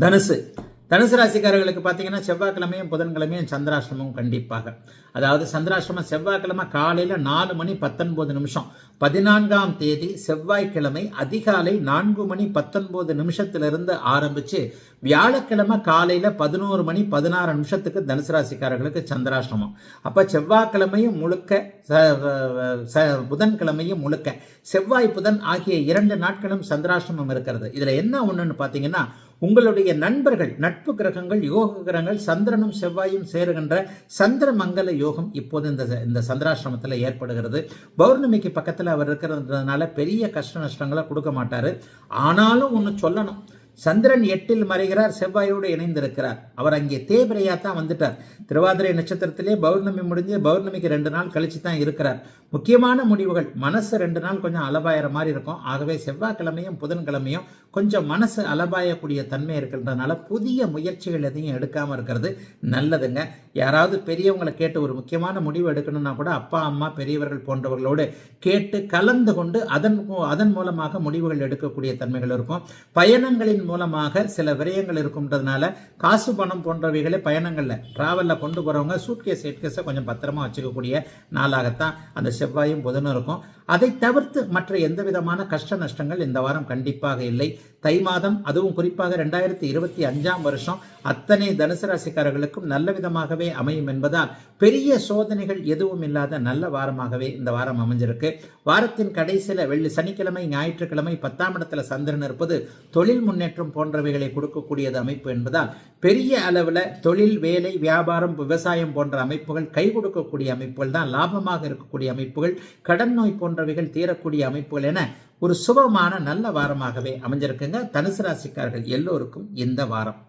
தனுசு. தனுசு ராசிக்காரர்களுக்கு பார்த்தீங்கன்னா செவ்வாய்க்கிழமையும் புதன்கிழமையும் சந்திராசிரமம் கண்டிப்பாக. அதாவது சந்திராஷ்டமம் செவ்வாய்க்கிழமை காலையில் நாலு மணி பத்தொன்பது நிமிஷம். பதினான்காம் தேதி செவ்வாய்க்கிழமை அதிகாலை நான்கு மணி பத்தொன்பது நிமிஷத்திலிருந்து ஆரம்பித்து வியாழக்கிழமை காலையில் பதினோரு மணி பதினாறு நிமிஷத்துக்கு தனுசு ராசிக்காரர்களுக்கு சந்திராசிரமம் அப்போ செவ்வாய்க்கிழமையும் முழுக்க ச- ச- புதன்கிழமையும் முழுக்க செவ்வாய் புதன் ஆகிய இரண்டு நாட்களும் சந்திராசிரமம் இருக்கிறது. இதில் என்ன ஒன்றுன்னு பார்த்தீங்கன்னா உங்களுடைய நண்பர்கள் நட்பு கிரகங்கள் யோக கிரகங்கள் சந்திரனும் செவ்வாயும் சேருகின்ற சந்திர மங்கல யோகம் இப்போது இந்த இந்த சந்திராசிரமத்தில் ஏற்படுகிறது. பௌர்ணமிக்கு பக்கத்தில் அவர் இருக்கிறதுனால பெரிய கஷ்ட நஷ்டங்களை கொடுக்க மாட்டார். ஆனாலும் ஒன்று சொல்லணும். சந்திரன் எட்டில் மறைகிறார் செவ்வாயோடு இணைந்திருக்கிறார். அவர் அங்கே தேபிரையா தான் வந்துட்டார். திருவாதிரை நட்சத்திரத்திலே பௌர்ணமி முடிஞ்சு பௌர்ணமிக்கு ரெண்டு நாள் கழிச்சு தான் இருக்கிறார். முக்கியமான முடிவுகள் மனசு ரெண்டு நாள் கொஞ்சம் அலபாயிற மாதிரி இருக்கும். ஆகவே செவ்வாய்க்கிழமையும் புதன்கிழமையும் கொஞ்சம் மனசு அலபாயக்கூடிய தன்மை இருக்கின்றனால புதிய முயற்சிகள் எதையும் எடுக்காமல் இருக்கிறது நல்லதுங்க. யாராவது பெரியவங்களை கேட்டு ஒரு முக்கியமான முடிவு எடுக்கணும்னா கூட அப்பா அம்மா பெரியவர்கள் போன்றவர்களோடு கேட்டு கலந்து கொண்டு அதன் மூ- அதன் மூலமாக முடிவுகள் எடுக்கக்கூடிய தன்மைகள் இருக்கும். பயணங்களின் மூலமாக சில விரயங்கள் இருக்கும்ன்றதுனால காசு பணம் போன்றவைகளை பயணங்களில் ட்ராவலில் கொண்டு போகிறவங்க சூட்கேஸ் ஹெட்கேஸை கொஞ்சம் பத்திரமா வச்சுக்கக்கூடிய நாளாகத்தான் அந்த செவ்வாயும் புதனும் இருக்கும். அதை தவிர்த்து மற்ற எந்த விதமான கஷ்ட நஷ்டங்கள் இந்த வாரம் கண்டிப்பாக இல்லை. தை மாதம் அதுவும் குறிப்பாக ரெண்டாயிரத்தி இருபத்தி அஞ்சாம் வருஷம் அத்தனை தனுசு ராசிக்காரர்களுக்கும் நல்ல விதமாகவே அமையும் என்பதால் பெரிய சோதனைகள் எதுவும் இல்லாத நல்ல வாரமாகவே இந்த வாரம் அமைஞ்சிருக்கு. வாரத்தின் கடைசியில் வெள்ளி சனிக்கிழமை ஞாயிற்றுக்கிழமை பத்தாம் இடத்துல சந்திரன் இருப்பது தொழில் முன்னேற்றம் போன்றவைகளை கொடுக்கக்கூடியது அமைப்பு என்பதால் பெரிய அளவில் தொழில் வேலை வியாபாரம் விவசாயம் போன்ற அமைப்புகள் கை கொடுக்கக்கூடிய அமைப்புகள் தான் லாபமாக இருக்கக்கூடிய அமைப்புகள் கடன் நோய் போன்றவைகள் தீரக்கூடிய அமைப்புகள் என ஒரு சுபமான நல்ல வாரமாகவே அமைஞ்சிருக்குங்க. தனுசு ராசிக்காரர்கள் எல்லோருக்கும் இந்த வாரம்.